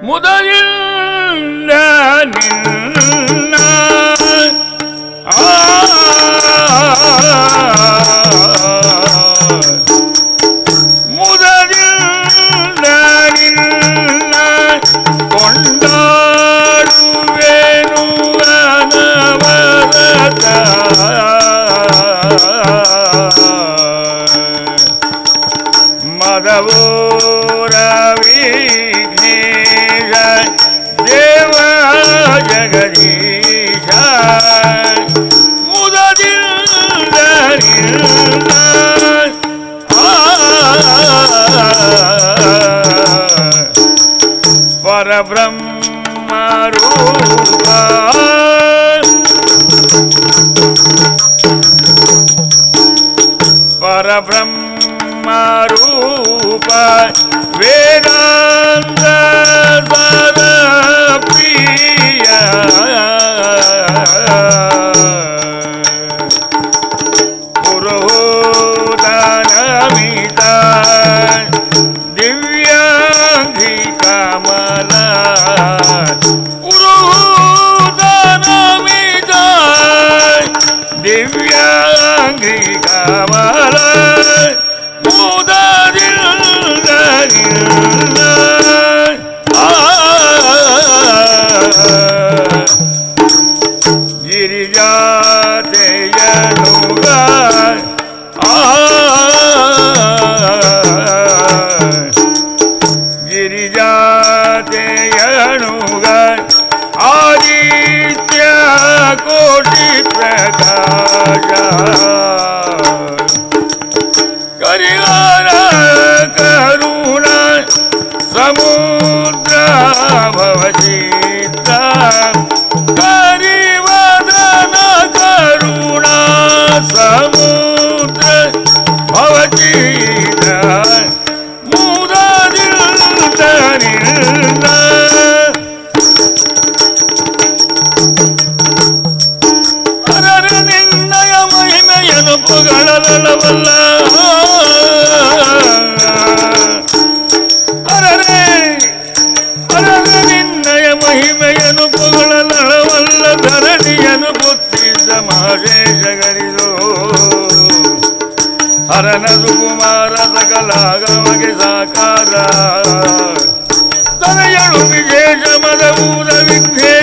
முதலில் நான் गांधी ಮಹಿಮೆಯನು ಪೊಗಳಲಳವಲ್ಲ ಧರಣಿಯನು ಪುತ್ರಿಸ ಮಹೇಶಗರಿದು ಹರನದು ಕುಮಾರ ಸಕಲಾಗಮಗೆ ಸಾಕಾರ. ತನೆಯಳು ವಿಶೇಷ ಮದಭೂತ ವಿಘ್ನೇ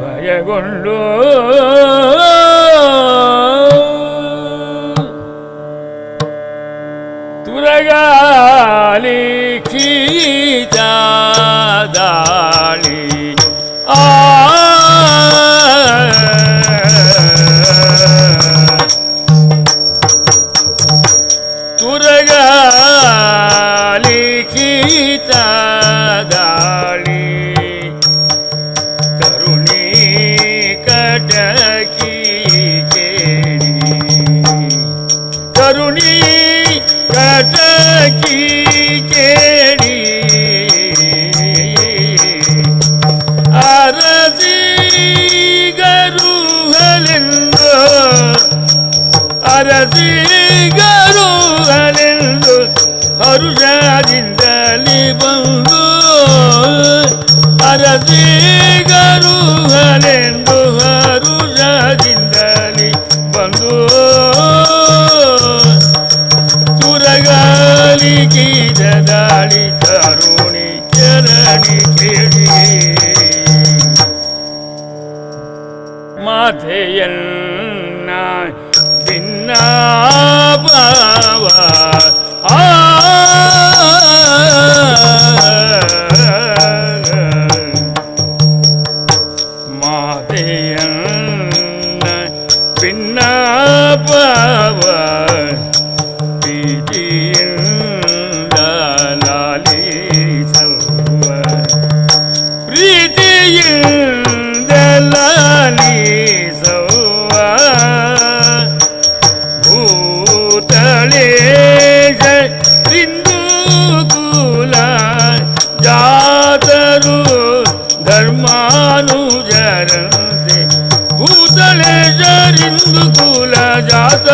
ಭಯಗೊಂಡು. ತುರಗಾಲಿ ಕೀಜಾ அரசிகருகலென்று அருஷாதிந்தலி பங்கு அரசி தயாளி தருணி ஜனனி கேடி மாதையல் நான் பின்னாபா ஆ.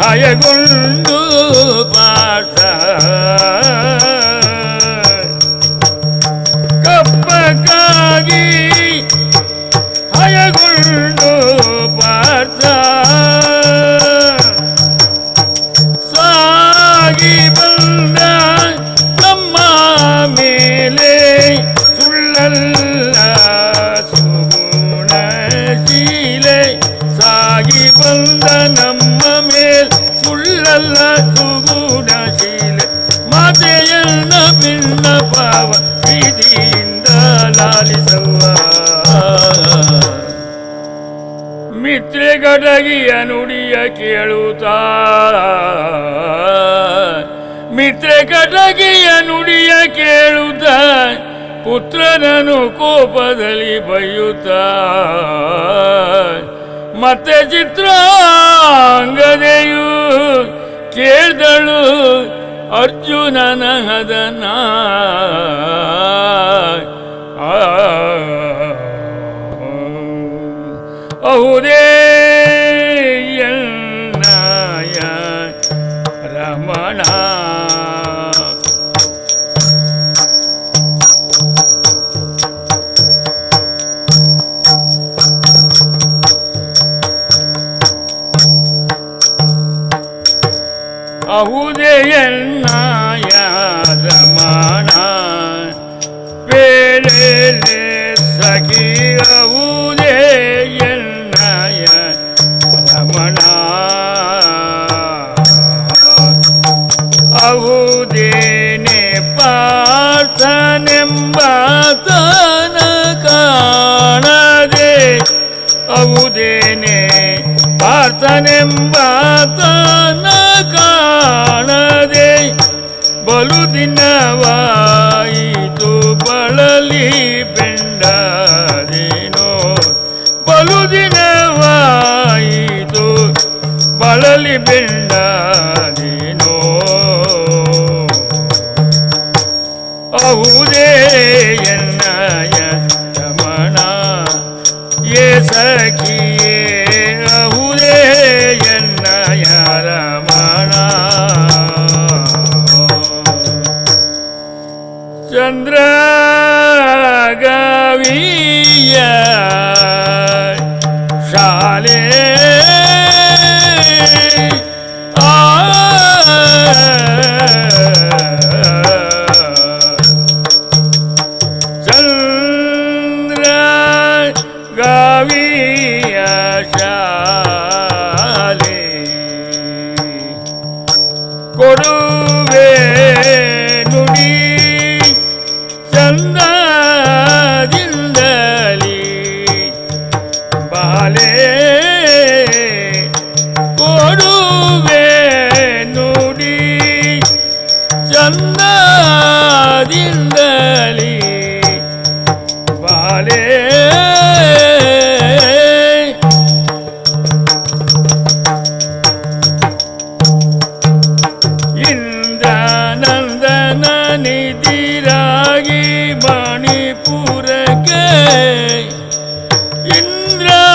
ಹಯಗೊಂಡು ಪಾಠ. ಕಪ್ಪಕ್ಕಾಗಿ ಭಿನ್ನ ಪಾವ, ಪ್ರೀತಿಯಿಂದ ಲಾಲಿಸವ್ವ ಮಿತ್ರೆಗಡಗಿಯ ನುಡಿಯ ಕೇಳುತ್ತಾ. ಮಿತ್ರೆ ಕಟಗಿಯ ನುಡಿಯ ಕೇಳುತ್ತ ಪುತ್ರನನು ಕೋಪದಲ್ಲಿ ಬೈಯುತ್ತ ಮತ್ತೆ ಚಿತ್ರಾಂಗದೆಯು ಕೇಳ್ದಳು അർജുനനഹതനായ ഔരേയ രമണ. அவுதயன் ಅಹುದೇನೆ ಪಾರ್ಥನೆಂಬಾತನ ಕಾಣದೆ ಅವುದೇನೆ ಪಾರ್ಥನೆಂಬಾತನ ಕಾಣದೆ ಬಲು ದಿನವಾಯಿತು ಬಳಲಿ ಬೆಂಡದೇನೋ. ಬಲು ದಿನವಾಯಿತು ಬಳಲಿ ಬೆಂಡದೇನೋ. ಅಹುದೇ ಎನ್ನಯ ರಮಣ ಏ ಸಖಿಯೇ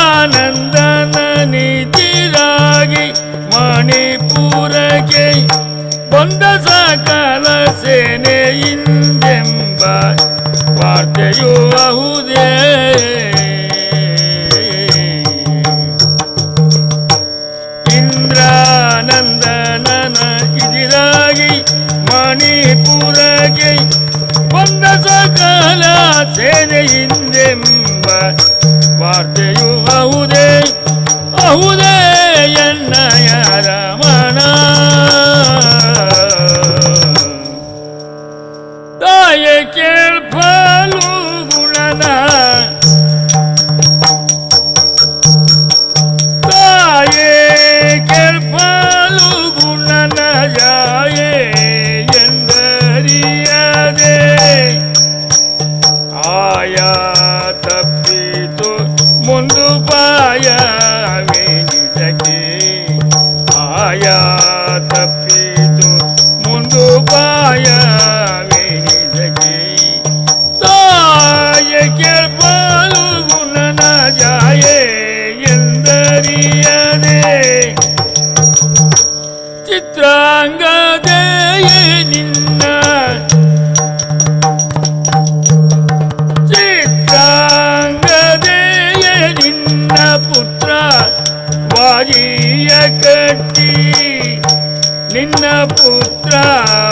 ஞானானந்தன நிதிராகி மணிபுரகை கொண்ட சகல சேனே இந்தெம்பாய் வார்த்தையோ அகுதே. இந்திரானந்தன இதிராகி மணிபுரகை ಸಕಲ ಸೇನೆಯಿಂದೆಂಬ ವಾರ್ತೆಯು ಅಹುದೇ ಅಹುದೇ ಎನ್ನಯ ರಮಣ ತಾಯಕ್ಕೆ ಉಪಾಯವೇ ಇದಕ್ಕೆ ಆಯಾ ತಪ್ಪಿತು ಮುಂದುಪಾಯವೇ ಇದಕ್ಕೆ ತಾಯ ಕೇಳ್ಪಾಲು ಗುಣನ ಜಾಯೇ पुत्रा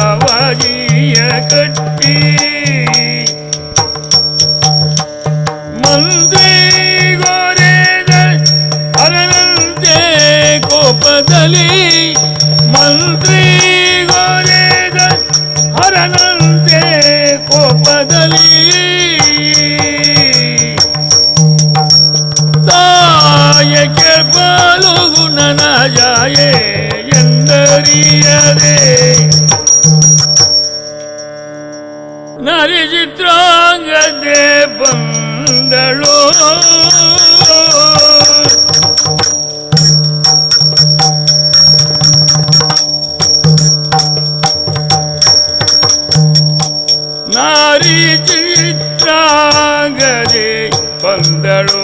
வந்தளோ நாரி திழித்தாகதே வந்தளோ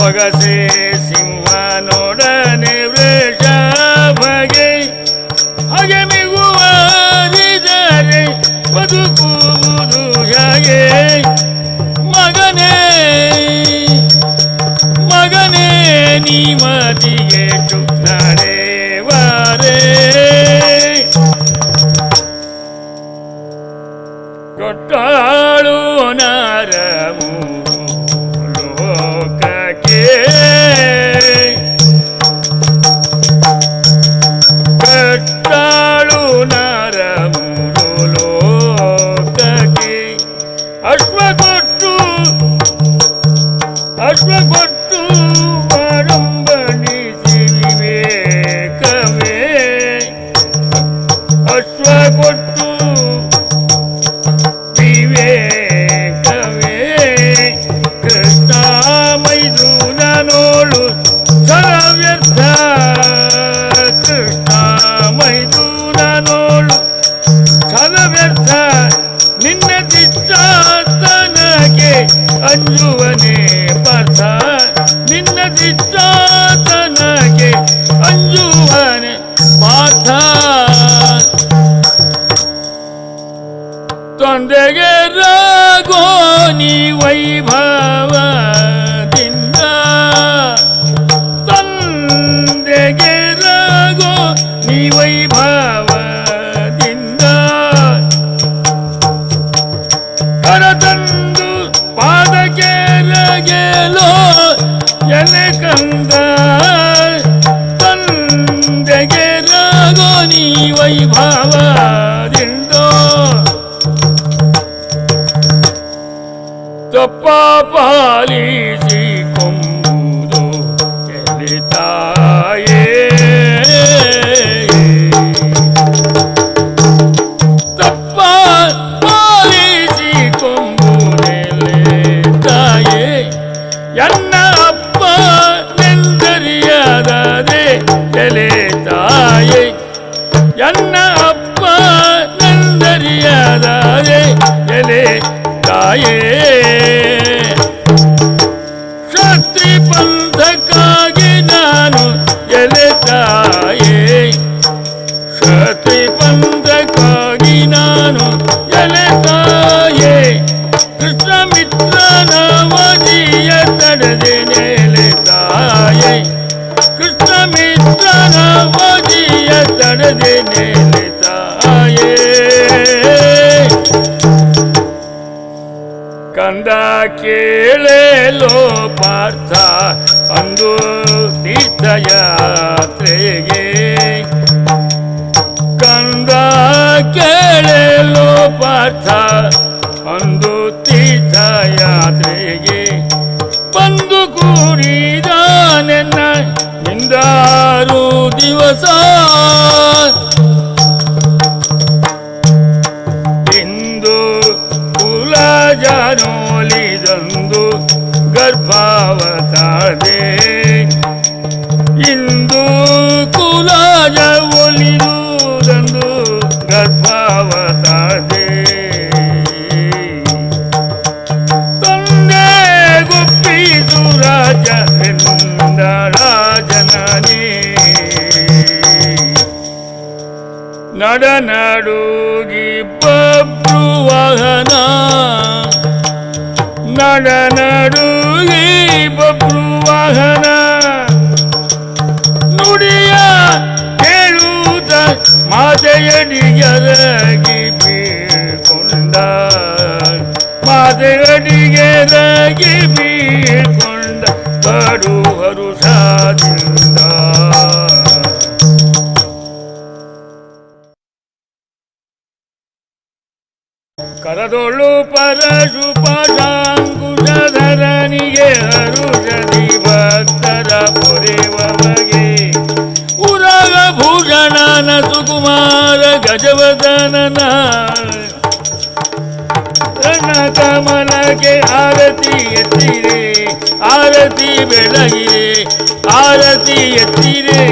ಸೊಗಸೆ ಸಿಂಹನೊಡನೆ ವೃಷ ಬಗೆ ಹಾಗೆ ಮಿಗುವರಿದರೆ ಬದುಕುವುದು ಹೇಗೆ? ಮಗನೇ ಮಗನೇ ನೀ ಮತಿಗೆ ನಡೆವರೇ ಕೊಟ್ಟಾಳು ನರಮು ದಿಚ್ಚಾತನಕ್ಕೆ ಅಂಜುವನೆ ತೊಂದೆಗೆ ರಾಗೋ ನೀ ವೈಭವದಿಂದ ವೈಭವದಿಂದೋ ತಪ್ಪ ಪಾಲಿಸಿ தாயே. ಪಾರ್ಥ ಅಂದು ತೀರ್ಥಯಾತ್ರೆಗೆ ಬಂದು ಕೂಡಿದ ನೆನ್ನ ಹಿಂದಾರು ದಿವಸ. ರಾಜ ಜನನೇ ನಡ ನಡುಗಿ ಬಬ್ರು ವಾಹನ ನಡ ನಡುಗಿ ಬಬ್ರು ವಾಹನ ನುಡಿಯ ಕೇಳುತ್ತ ಮಾತೆಯಡಿಗೆರಗಿ ಬೀಳ್ಕೊಂಡ ಮಾತೆಯಡಿಗೆರಗಿ ಬೀಳ್ಕೊಂಡ ಕಡು ಪರಶು ಕರದೊಳ್ಳು ಪರಶುಪಾಶಾಂಕುಶಧರನಿಗೆ ಹರುಷದಿ ಭಕ್ತರ ಪೊರೆವಗೆ ಉರಗ ಭೂಷಣನ ಸುಕುಮಾರ ಗಜವದನನ ಕಮಲಕ್ಕೆ ಆರತಿ ಎತ್ತಿರೆ ஆரத்தி விலகிறே ஆரத்தி எத்திரே